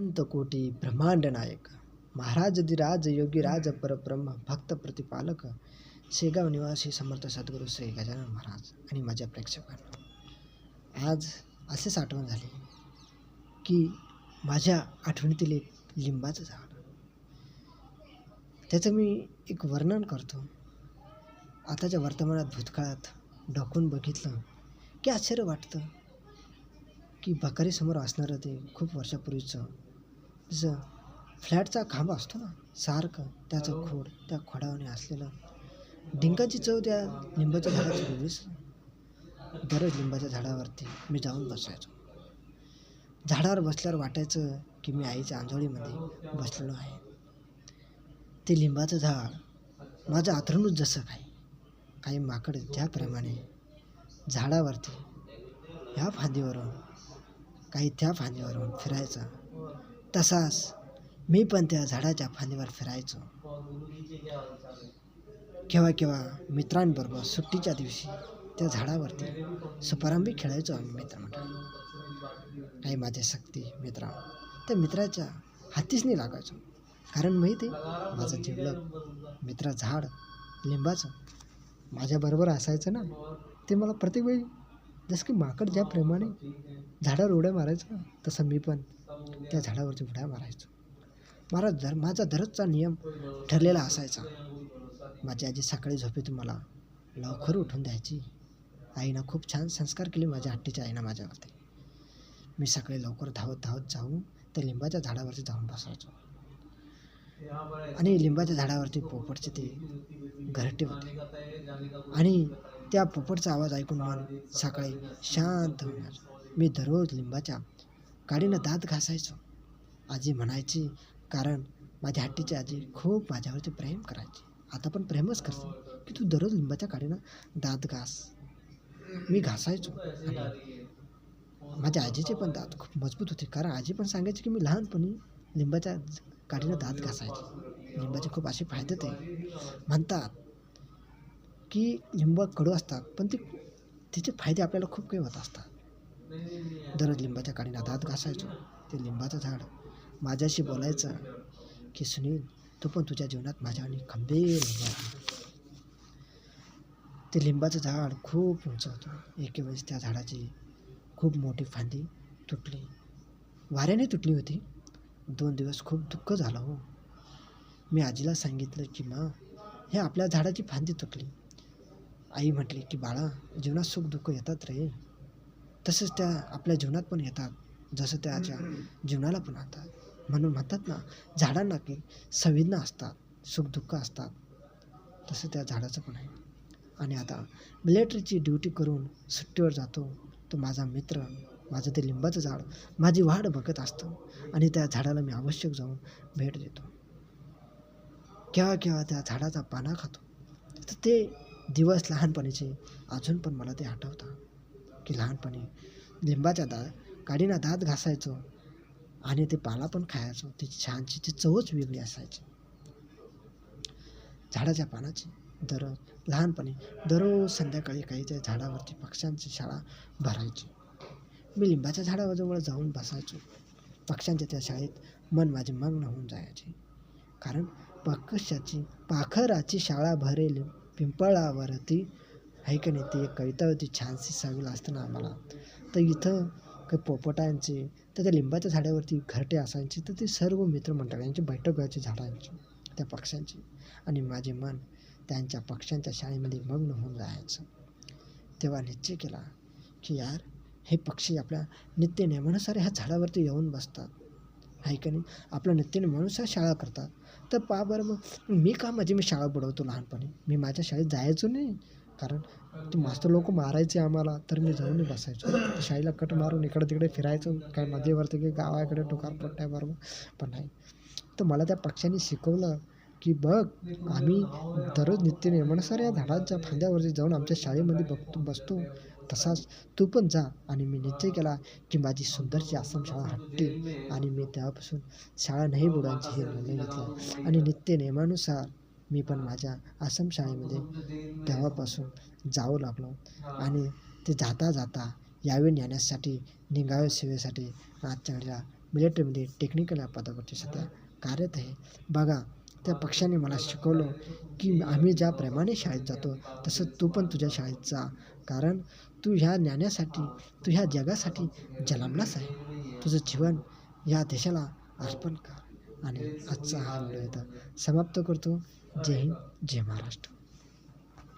अनंत कोटी ब्रह्मांड नायक महाराज राज योगी राज परब्रह्म भक्त प्रतिपालक शेगाव निवासी समर्थ सद्गुरू श्री गजानन महाराज आणि माझ्या प्रेक्षकांना. आज असेच आठवण झाली की माझ्या आठवणीतील एक लिंबाचं झाड. त्याचं मी एक वर्णन करतो. आताच्या वर्तमानात भूतकाळात डोकून बघितलं की आश्चर्य वाटतं की बकारीसमोर असणारं ते खूप वर्षापूर्वीचं जसं फ्लॅटचा खांब असतो ना सारखं त्याचं खोड त्या खोडावणे असलेलं. डिंकाची चव त्या लिंबाच्या झाडाची वेगळीच दररोज लिंबाच्या झाडावरती मी जाऊन बसायचो. झाडावर बसल्यावर वाटायचं की मी आईच्या आंजोळीमध्ये बसलेलो आहे. ते लिंबाचं झाड माझं आथरणूच जसं काही काही माकड ज्याप्रमाणे झाडावरती ह्या फांदीवरून काही त्या फांदीवरून फिरायचं. तसाच मी पण त्या झाडाच्या फांदीवर फिरायचो. केव्हा केव्हा मित्रांबरोबर सुट्टीच्या दिवशी त्या झाडावरती सुपारंभी खेळायचो आम्ही मित्रमंडळी. काही माझे सक्ती मित्र त्या मित्राच्या हातीच नाही लागायचो. कारण माहिती आहे माझं जिवलग मित्र झाड लिंबाचं माझ्याबरोबर असायचं ना ते मला प्रत्येक वेळी जसं की माकड ज्याप्रमाणे झाडावर उड्या मारायचं तसं मी पण त्या झाडावरती उड्या मारायचो. मला दर माझा दररोजचा नियम ठरलेला असायचा. माझी आजी सकाळी झोपेतून मला लवकर उठून द्यायची. आईनं खूप छान संस्कार केले माझ्या हट्टीच्या आईनं माझ्यावरती. मी सकाळी लवकर धावत धावत जाऊन त्या लिंबाच्या झाडावरती जाऊन बसायचो. आणि लिंबाच्या झाडावरती पोपटचे ते घरटे होते. आणि त्या पोपटचा आवाज ऐकून मन सकाळी शांत होणार मी दररोज लिंबाच्या काडीनं दात घासायचो. आजी म्हणायची कारण माझ्या हट्टीची आजी खूप माझ्यावरती प्रेम करायची. आता पण प्रेमच करते. की तू दररोज लिंबाच्या काडीनं दात घास. मी घासायचो. आणि माझ्या आजीचे पण दात खूप मजबूत होते. कारण आजी पण सांगायची की मी लहानपणी लिंबाच्या काडीनं दात घासायचे. लिंबाचे खूप असे फायदे ते. म्हणतात की लिंब कडू असतात पण ते तिचे फायदे आपल्याला खूप काही होत असतात. दररोज लिंबाच्या काडीनं दात घासायचो. ते लिंबाचं झाड माझ्याशी बोलायचं की सुनील तू पण तुझ्या जीवनात माझ्या आणि खंबीर ते लिंबाचं झाड खूप उंच होतं. एके वेळेस त्या झाडाची खूप मोठी फांदी तुटली. वाऱ्याने तुटली होती. दोन दिवस खूप दुःख झालं हो. मी आजीला सांगितलं की मा हे आपल्या झाडाची फांदी तुटली. आई म्हटली की बाळा जीवनात सुख दुःख येतात रे. तसंच त्या आपल्या जीवनात पण येतात जसं त्याच्या जीवनाला पण येतात म्हणून म्हणतात ना झाडांना की संवेदना असतात सुख दुःख असतात तसं त्या झाडाचं पण आहे. आणि आता मिलिटरीची ड्युटी करून सुट्टीवर जातो तो माझा मित्र माझं ते लिंबाचं झाड माझी वाढ बघत असतं आणि त्या झाडाला मी आवश्यक जाऊन भेट देतो. केव्हा केव्हा त्या झाडाचा पाना खातो. तर ते दिवस लहानपणीचे अजून पण मला ते आठवतात. की लहानपणी लिंबाच्या दा काडीना दात घासायचो आणि ते पाला पण खायचो. त्याची छानची ती चवच वेगळी असायची. झाडाच्या पानाची दररोज लहानपणी दररोज संध्याकाळी काही त्या झाडावरती पक्ष्यांची शाळा भरायची. मी लिंबाच्या झाडाजवळ जाऊन बसायचो. पक्ष्यांच्या त्या शाळेत मन माझे मग्न होऊन जायचे. कारण पक्षाची पाखराची शाळा भरेल पिंपळावरती आहे का नाही ती एक कविता होती छानशी सावीला असताना आम्हाला. तर इथं काही पोपटांचे तर त्या लिंबाच्या झाडावरती घरटे असायचे तर ते सर्व मित्रमंडळांची बैठक व्हायची झाडांची त्या पक्ष्यांची. आणि माझे मन त्यांच्या पक्ष्यांच्या शाळेमध्ये मग्न होऊन जायचं. तेव्हा निश्चय केला की यार हे पक्षी आपल्या नित्य नियमानुसार ह्या झाडावरती येऊन बसतात. आहे का नाही? आपलं नित्य नियमानुसार शाळा करतात. तर पा बरं मग मी का माझी मी शाळा बुडवतो लहानपणी? मी माझ्या शाळेत जायचो नाही. कारण ते मास्तर लोक मारायचे आम्हाला तर मी जाऊन बसायचो. शाळेला कट मारून इकडे तिकडे फिरायचो काय नदीवरती की गावाकडे टोकार पट्ट्याबरोबर पण नाही. तर मला त्या पक्ष्यांनी शिकवलं की बघ आम्ही दररोज नित्य नियमानुसार या झाडाच्या फांद्यावरती जाऊन आमच्या शाळेमध्ये बघतो बसतो. तसाच तू पण जा आणि मी निश्चय केला की माझी सुंदरची आश्रम शाळा हटते आणि मी त्यापासून शाळा नाही बुडवायची हे निर्णय घेतला. आणि नित्य नियमानुसार मी पण माझ्या आसम शाळेमध्ये तेव्हापासून जाऊ लागलो. आणि ते जाता जाता यावे नेण्यासाठी निघावे सेवेसाठी आजच्या घडीला मिलिटरीमध्ये टेक्निकल या पदावरती सध्या कार्यरत आहे. बघा त्या पक्षाने मला शिकवलं की आम्ही ज्या प्रेमाने शाळेत जातो तसं तू पण तुझ्या शाळेत जा. कारण तू ह्या ज्ञानासाठी तू ह्या जगासाठी जन्मलाच आहे. तुझं जीवन या देशाला अर्पण कर. आणि आजचा हा व्हिडिओ इथं समाप्त करतो. जय हिंद जय महाराष्ट्र.